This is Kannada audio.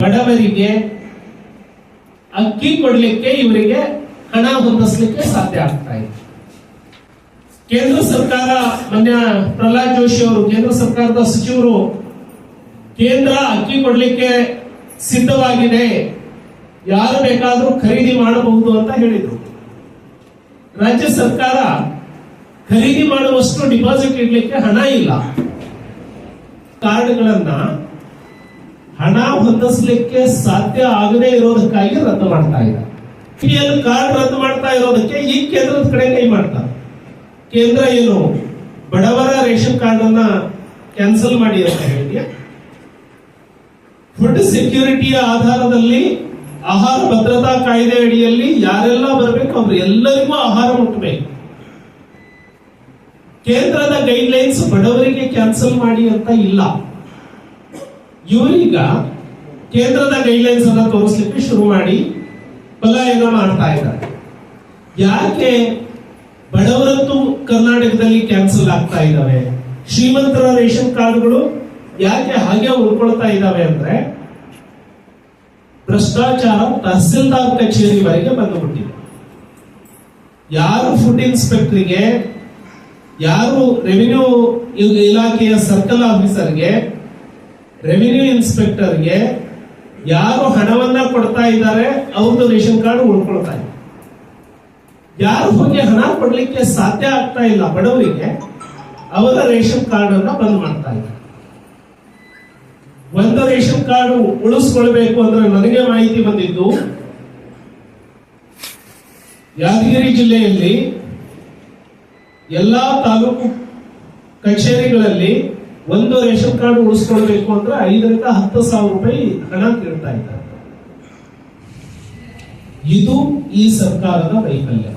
ಬಡವರಿಗೆ ಅಕ್ಕಿ ಕೊಡ್ಲಿಕ್ಕೆ ಇವರಿಗೆ ಹಣ ಹೊಂದಿಸಲಿಕ್ಕೆ ಸಾಧ್ಯ ಆಗ್ತಾ ಇದೆ. ಕೇಂದ್ರ ಸರ್ಕಾರ ಮಾನ್ಯ ಪ್ರಹ್ಲಾದ್ ಜೋಶಿ ಅವರು, ಕೇಂದ್ರ ಸರ್ಕಾರದ ಸಚಿವರು ಕೇಂದ್ರ ಅಕ್ಕಿ ಕೊಡ್ಲಿಕ್ಕೆ ಸಿದ್ಧವಾಗಿದೆ. ಯಾರು ಬೇಕಾದರೂ ಖರೀದಿ ಮಾಡಬಹುದು ಅಂತ ಹೇಳಿದರು. ರಾಜ್ಯ ಸರ್ಕಾರ ಖರೀದಿ ಮಾಡುವಷ್ಟು ಡಿಪಾಸಿಟ್ ಇಡ್ಲಿಕ್ಕೆ ಹಣ ಇಲ್ಲ. ಕಾರ್ಡ್ಗಳನ್ನ ಹಣ ಹೊಂದಿಸ್ಲಿಕ್ಕೆ ಸಾಧ್ಯ ಆಗದೇ ಇರೋದಕ್ಕಾಗಿ ರದ್ದು ಮಾಡ್ತಾ ಇದ್ದಾರೆ. ಪಿಎಲ್ ಕಾರ್ಡ್ ರದ್ದು ಮಾಡ್ತಾ ಇರೋದಕ್ಕೆ ಈ ಕೇಂದ್ರದ ಕಡೆ ಕೈ ಮಾಡ್ತಾರೆ. ಕೇಂದ್ರ ಏನು ಬಡವರ ರೇಷನ್ ಕಾರ್ಡ್ ಅನ್ನ ಕ್ಯಾನ್ಸಲ್ ಮಾಡಿ ಅಂತ ಹೇಳಿ ಫುಡ್ ಸೆಕ್ಯೂರಿಟಿಯ ಆಧಾರದಲ್ಲಿ ಆಹಾರ ಭದ್ರತಾ ಕಾಯ್ದೆ ಅಡಿಯಲ್ಲಿ ಯಾರೆಲ್ಲ ಬರಬೇಕು ಅವ್ರು ಎಲ್ಲರಿಗೂ ಆಹಾರ ಮುಟ್ಟಬೇಕು. ಕೇಂದ್ರದ ಗೈಡ್ಲೈನ್ಸ್ ಬಡವರಿಗೆ ಕ್ಯಾನ್ಸಲ್ ಮಾಡಿ ಅಂತ ಇಲ್ಲ. ಇವರೀಗ ಕೇಂದ್ರದ ಗೈಡ್ಲೈನ್ಸ್ ಅನ್ನ ತೋರಿಸ್ಲಿಕ್ಕೆ ಶುರು ಮಾಡಿ ಪಲಾಯನ ಮಾಡ್ತಾ ಇದ್ದಾರೆ. ಯಾಕೆ ಬಡವರದ್ದು ಕರ್ನಾಟಕದಲ್ಲಿ ಕ್ಯಾನ್ಸಲ್ ಆಗ್ತಾ ಇದ್ದಾವೆ ಶ್ರೀಮಂತರ ರೇಷನ್ ಕಾರ್ಡ್ಗಳು ಯಾಕೆ ಹಾಗೆ ಉಳ್ಕೊಳ್ತಾ ಇದ್ದಾವೆ ಅಂದ್ರೆ ಭ್ರಷ್ಟಾಚಾರ ತಹಸೀಲ್ದಾರ್ ಕಚೇರಿವರೆಗೆ ಬಂದುಬಿಟ್ಟಿದೆ. ಯಾರು ಫುಡ್ ಇನ್ಸ್ಪೆಕ್ಟರ್ಗೆ ಯಾರು ರೆವಿನ್ಯೂ ಇಲಾಖೆಯ ಸರ್ಕಲ್ ಆಫೀಸರ್ಗೆ ರೆವಿನ್ಯೂ ಇನ್ಸ್ಪೆಕ್ಟರ್ಗೆ ಯಾರು ಹಣವನ್ನ ಕೊಡ್ತಾ ಇದ್ದಾರೆ ಅವ್ರದ್ದು ರೇಷನ್ ಕಾರ್ಡ್ ಉಳ್ಕೊಳ್ತಾ ಇದೆ ಯಾರು ಹೋಗಿ ಹಣ ಕೊಡ್ಲಿಕ್ಕೆ ಸಾಧ್ಯ ಆಗ್ತಾ ಇಲ್ಲ ಬಡವರಿಗೆ, ಅವರ ರೇಷನ್ ಕಾರ್ಡ್ ಅನ್ನ ಬಂದ್ ಮಾಡ್ತಾ ಇದ್ದಾರೆ. ಒಂದು ರೇಷನ್ ಕಾರ್ಡ್ ಉಳಿಸ್ಕೊಳ್ಬೇಕು ಅಂದ್ರೆ ನನಗೆ ಮಾಹಿತಿ ಬಂದಿದ್ದು, ಯಾದಗಿರಿ ಜಿಲ್ಲೆಯಲ್ಲಿ ಎಲ್ಲಾ ತಾಲೂಕು ಕಚೇರಿಗಳಲ್ಲಿ ಒಂದು ರೇಷನ್ ಕಾರ್ಡ್ ಉಳಿಸ್ಕೊಳ್ಬೇಕು ಅಂದ್ರೆ ಐದರಿಂದ ಹತ್ತು ಸಾವಿರ ರೂಪಾಯಿ ಹಣ ಕೇಳ್ತಾ ಇದ್ದಾರೆ. ಇದು ಈ ಸರ್ಕಾರದ ವೈಫಲ್ಯ.